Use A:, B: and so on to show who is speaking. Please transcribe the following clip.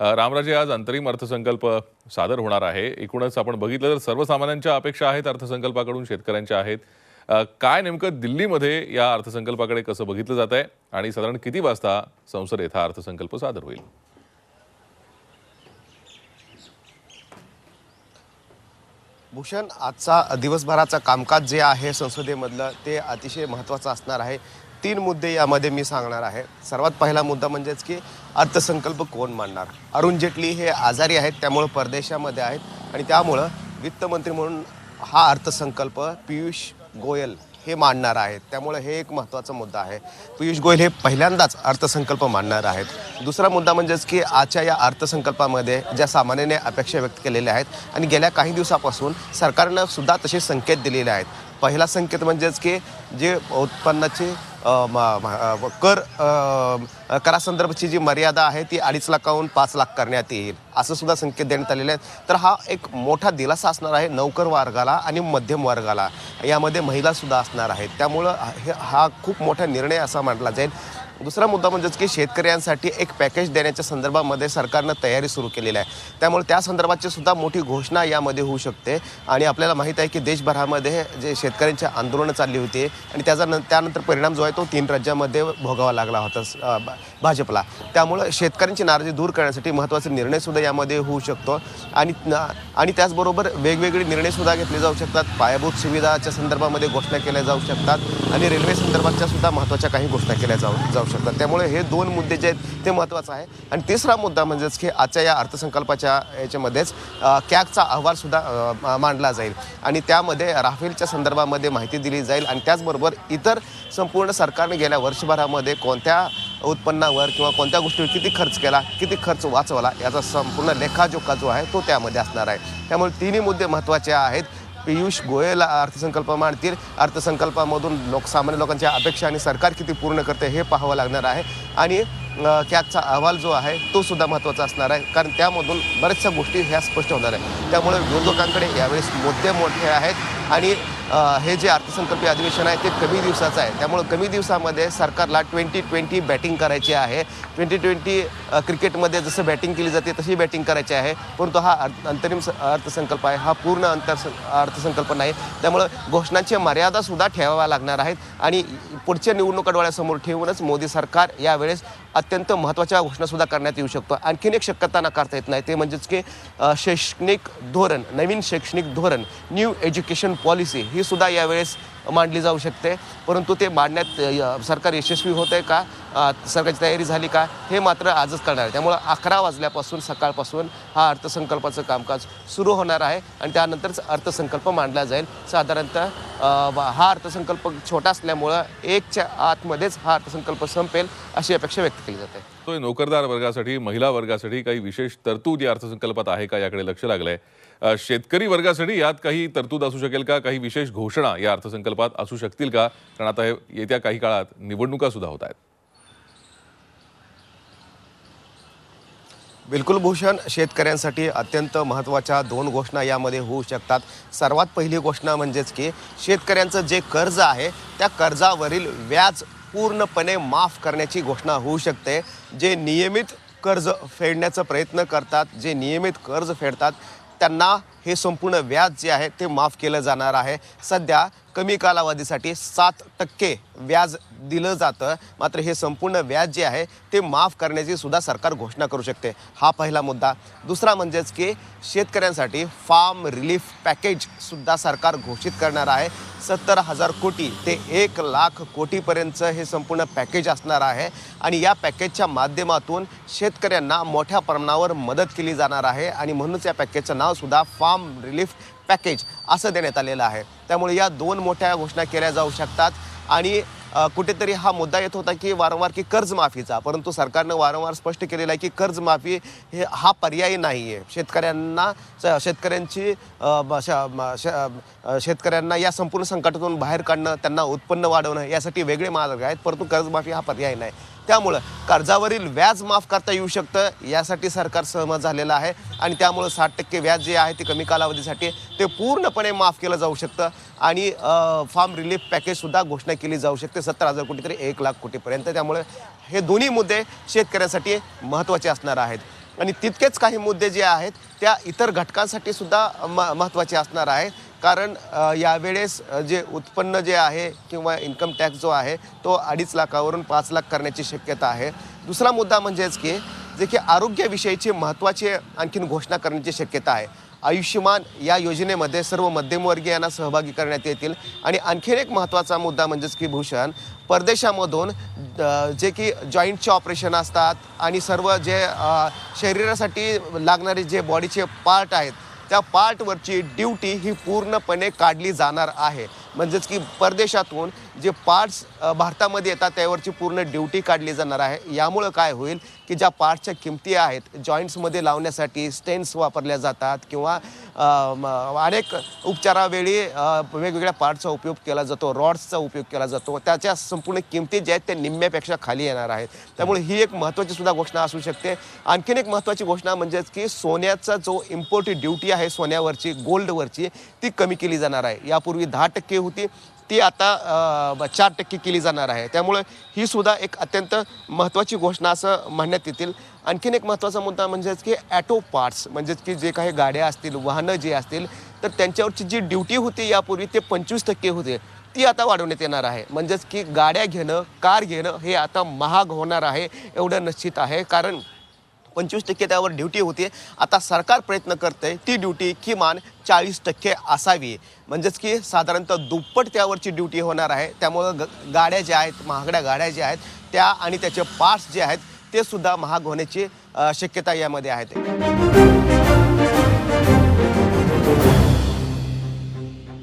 A: रामराजे आज अंतरिम अर्थसंकल्प सादर होणार आहे. एकूणच आपण बघितलं तर सर्वसामान्यांच्या अपेक्षा आहेत अर्थसंकल्पाकडून शेतकऱ्यांच्या आहेत. काय नेमकं दिल्लीमध्ये या अर्थसंकल्पाकडे कसं बघितलं जात आहे आणि साधारण किती वाजता संसदेत हा अर्थसंकल्प सादर होईल?
B: भूषण आजचा दिवसभराचा कामकाज जे आहे संसदेमधलं ते अतिशय महत्त्वाचं असणार आहे. तीन मुद्दे यामध्ये मी सांगणार आहे. सर्वात पहिला मुद्दा म्हणजेच की अर्थसंकल्प कोण मांडणार? अरुण जेटली हे आजारी आहेत त्यामुळं परदेशामध्ये आहेत आणि त्यामुळं वित्तमंत्री म्हणून हा अर्थसंकल्प पियुष गोयल हे मांडणार आहेत. त्यामुळे हे एक महत्त्वाचा मुद्दा आहे. पियुष गोयल हे पहिल्यांदाच अर्थसंकल्प मांडणार आहेत. दुसरा मुद्दा म्हणजेच की आजच्या या अर्थसंकल्पामध्ये ज्या सामान्याने अपेक्षा व्यक्त केलेल्या आहेत आणि गेल्या काही दिवसापासून सरकारनं सुद्धा तसे संकेत दिलेले आहेत. पहिला संकेत म्हणजेच की जे उत्पन्नाची कर करासंदर्भाची जी मर्यादा आहे ती अडीच लाखाहून पाच लाख करण्यात येईल असं सुद्धा संकेत देण्यात आलेले आहेत. तर हा एक मोठा दिलासा असणार आहे नौकर वर्गाला आणि मध्यम वर्गाला. यामध्ये महिलासुद्धा असणार आहेत. त्यामुळं हे हा खूप मोठा निर्णय असा मानला जाईल. दुसरा मुद्दा म्हणजेच की शेतकऱ्यांसाठी एक पॅकेज देण्याच्या संदर्भामध्ये सरकारनं तयारी सुरू केलेली आहे. त्यामुळे त्या संदर्भाची सुद्धा मोठी घोषणा यामध्ये होऊ शकते. आणि आपल्याला माहीत आहे की देशभरामध्ये जे शेतकऱ्यांची आंदोलनं चालली होती आणि त्याचा न त्यानंतर परिणाम जो आहे तो तीन राज्यामध्ये भोगावा लागला होता भाजपला. त्यामुळं शेतकऱ्यांची नाराजी दूर करण्यासाठी महत्त्वाचे निर्णयसुद्धा यामध्ये होऊ शकतो. आणि आणि त्याचबरोबर वेगवेगळे निर्णयसुद्धा घेतले जाऊ शकतात. पायाभूत सुविधाच्या संदर्भामध्ये घोषणा केल्या जाऊ शकतात. आणि रेल्वे संदर्भाच्या सुद्धा महत्त्वाच्या काही घोषणा केल्या जाऊ जाऊ शकतात. त्यामुळे हे दोन मुद्दे जे आहेत ते महत्त्वाचं आहे. आणि तिसरा मुद्दा म्हणजेच की आजच्या या अर्थसंकल्पाच्या याच्यामध्येच कॅगचा अहवालसुद्धा मांडला जाईल. आणि त्यामध्ये राफेलच्या संदर्भामध्ये माहिती दिली जाईल. आणि त्याचबरोबर इतर संपूर्ण सरकारने गेल्या वर्षभरामध्ये कोणत्या उत्पन्नावर किंवा कोणत्या गोष्टीवर किती खर्च केला किती खर्च वाचवला याचा संपूर्ण लेखाजोखा जो आहे तो त्यामध्ये असणार आहे. त्यामुळे तिन्ही मुद्दे महत्त्वाचे आहेत. पियुष गोयल अर्थसंकल्प मांडतील. अर्थसंकल्पामधून लोक सामान्य लोकांच्या अपेक्षा आणि सरकार किती पूर्ण करते हे पाहावं लागणार आहे. आणि अ, कॅगचा अहवाल जो आहे तो सुद्धा महत्त्वाचा असणार आहे. कारण त्यामधून बऱ्याचशा गोष्टी ह्या स्पष्ट होणार आहे त्यामुळे विरोधकांकडे यावेळेस मुद्दे मोठे आहेत. आणि हे जे अर्थसंकल्पीय अधिवेशन आहे ते कमी दिवसाचं आहे. त्यामुळे कमी दिवसामध्ये सरकारला ट्वेंटी ट्वेंटी बॅटिंग करायची आहे. ट्वेंटी ट्वेंटी क्रिकेटमध्ये जसं बॅटिंग केली जाते तशी बॅटिंग करायची आहे. परंतु हा अर्थ- अंतरिम स- अर्थसंकल्प आहे. हा पूर्ण अंतर अर्थसंकल्प नाही. त्यामुळं घोषणांची मर्यादासुद्धा ठेवाव्या लागणार आहेत. आणि पुढच्या निवडणुका डोळ्यासमोर ठेवूनच मोदी सरकार यावेळेस अत्यंत महत्त्वाच्या घोषणासुद्धा करण्यात येऊ शकतो. आणखीन एक शक्यता नाकारता येत नाही. ते म्हणजेच की शैक्षणिक धोरण नवीन शैक्षणिक धोरण न्यू एज्युकेशन पॉलिसी ही सुद्धा यावेळेस मांडली जाऊ शकते. परंतु ते मांडण्यात सरकार यशस्वी होत आहे का सरकारची तयारी झाली का? हे मात्र आजच करणार आहे. त्यामुळं अकरा वाजल्यापासून सकाळपासून हा अर्थसंकल्पाचं कामकाज सुरू होणार आहे आणि त्यानंतरच अर्थसंकल्प मांडला जाईल. साधारणतः हा अर्थसंकल्प छोटा असल्यामुळं एकच्या आतमध्येच हा अर्थसंकल्प संपेल अशी अपेक्षा व्यक्त केली जाते.
A: तो नोकरदार वर्गासाठी महिला वर्गासाठी काही विशेष तरतूद या अर्थसंकल्पात आहे का याकडे लक्ष लागलंय? शेतकरी वर्गासाठी यात काही तरतूद असू शकेल का? काही विशेष घोषणा या अर्थसंकल्प अर्थसंकल्पात असू शकतील का? कारण आता हे येत्या काही काळात निवडणुका सुद्धा होत आहेत.
B: बिलकुल भूषण शेतकऱ्यांसाठी अत्यंत महत्त्वाच्या दोन घोषणा यामध्ये होऊ शकतात. सर्वात पहिली घोषणा म्हणजेच की शेतकऱ्यांचं जे कर्ज आहे त्या कर्जावरील व्याज पूर्णपणे माफ करण्याची घोषणा होऊ शकते. जे नियमित कर्ज फेडण्याचा प्रयत्न करतात जे नियमित कर्ज फेडतात त्यांना हे संपूर्ण व्याज जे आहे ते माफ केलं जाणार आहे. सध्या कमी कालावधीसाठी सात टक्के व्याज दिलं जातं. मात्र हे संपूर्ण व्याज जे आहे ते माफ करण्याची सुद्धा सरकार घोषणा करू शकते. हा पहिला मुद्दा. दुसरा म्हणजेच की शेतकऱ्यांसाठी फार्म रिलीफ पॅकेज सुद्धा सरकार घोषित करणार आहे. सत्तर हजार कोटी ते एक लाख कोटीपर्यंतचं हे संपूर्ण पॅकेज असणार आहे. आणि या पॅकेजच्या माध्यमातून शेतकऱ्यांना मोठ्या प्रमाणावर मदत केली जाणार आहे. आणि म्हणूनच या पॅकेजचं नावसुद्धा फार्म रिलीफ पॅकेज असं देण्यात आलेलं आहे. त्यामुळे या दोन मोठ्या घोषणा केल्या जाऊ शकतात. आणि कुठेतरी हा मुद्दा येत होता की वारंवार की कर्जमाफीचा परंतु सरकारनं वारंवार स्पष्ट केलेलं आहे की कर्जमाफी हे हा पर्याय नाही आहे शेतकऱ्यांना शेतकऱ्यांची श- शेतकऱ्यांना या संपूर्ण संकटातून बाहेर काढणं त्यांना उत्पन्न वाढवणं यासाठी वेगळे मार्ग आहेत. परंतु कर्जमाफी हा पर्याय नाही. त्यामुळं कर्जावरील व्याज माफ करता येऊ शकतं यासाठी सरकार सहमत झालेलं आहे. आणि त्यामुळं साठ टक्के व्याज जे आहे ते कमी कालावधीसाठी ते पूर्णपणे माफ केलं जाऊ शकतं. आणि फार्म रिलीफ पॅकेजसुद्धा घोषणा केली जाऊ शकते. सत्तर हजार कोटी तरी एक लाख कोटीपर्यंत. त्यामुळे हे दोन्ही मुद्दे शेतकऱ्यांसाठी महत्त्वाचे असणार आहेत. आणि तितकेच काही मुद्दे जे आहेत त्या इतर घटकांसाठी सुद्धा म महत्त्वाचे असणार आहेत. कारण यावेळेस जे उत्पन्न जे आहे किंवा इन्कम टॅक्स जो आहे तो अडीच लाखावरून पाच लाख करण्याची शक्यता आहे. दुसरा मुद्दा म्हणजेच की जे की आरोग्याविषयीची महत्त्वाची आणखीन घोषणा करण्याची शक्यता आहे. आयुष्यमान या योजनेमध्ये सर्व मध्यमवर्गीयांना सहभागी करण्यात येतील. आणि आणखीन एक महत्त्वाचा मुद्दा म्हणजेच की भूषण परदेशामधून जे की जॉईंटचे ऑपरेशन असतात आणि सर्व जे शरीरासाठी लागणारे जे बॉडीचे पार्ट आहेत त्या पार्टवरची ड्युटी ही पूर्णपणे काढली जाणार आहे. म्हणजेच की परदेशातून जे पार्ट्स भारतामध्ये येतात त्यावरची पूर्ण ड्युटी काढली जाणार आहे. यामुळं काय होईल की ज्या पार्ट्सच्या किमती आहेत जॉईंट्समध्ये लावण्यासाठी स्टेन्स वापरल्या जातात किंवा अनेक उपचारावेळी वेगवेगळ्या पार्टचा उपयोग केला जातो रॉड्सचा उपयोग केला जातो. त्याच्या संपूर्ण किमती ज्या आहेत त्या निम्म्यापेक्षा खाली येणार आहेत. त्यामुळे ही एक महत्त्वाची सुद्धा घोषणा असू शकते. आणखीन एक महत्त्वाची घोषणा म्हणजेच की सोन्याचा जो इम्पोर्ट ड्युटी आहे सोन्यावरची गोल्डवरची ती कमी केली जाणार आहे. यापूर्वी दहा टक्के होती ती आता चार टक्के केली जाणार आहे. त्यामुळे ही सुद्धा एक अत्यंत महत्त्वाची घोषणा असं म्हणण्यात येतील. आणखीन एक महत्त्वाचा मुद्दा म्हणजेच की ॲटो पार्ट्स म्हणजेच की जे काही गाड्या असतील वाहनं जी असतील तर त्यांच्यावरची जी ड्युटी होती यापूर्वी ते पंचवीस टक्के होते. ती आता वाढवण्यात येणार आहे. म्हणजेच की गाड्या घेणं कार घेणं हे आता महाग होणार आहे एवढं निश्चित आहे. कारण पंचवीस टक्के त्यावर ड्युटी होती आता सरकार प्रयत्न करते ती ड्युटी किमान चाळीस टक्के असावी. म्हणजेच की साधारणतः दुप्पट त्यावरची ड्युटी होणार आहे. त्यामुळं ग गाड्या ज्या आहेत महागड्या गाड्या ज्या आहेत त्या आणि त्याचे पार्ट्स जे आहेत ते सुद्धा महाग होण्याची शक्यता यामध्ये आहेत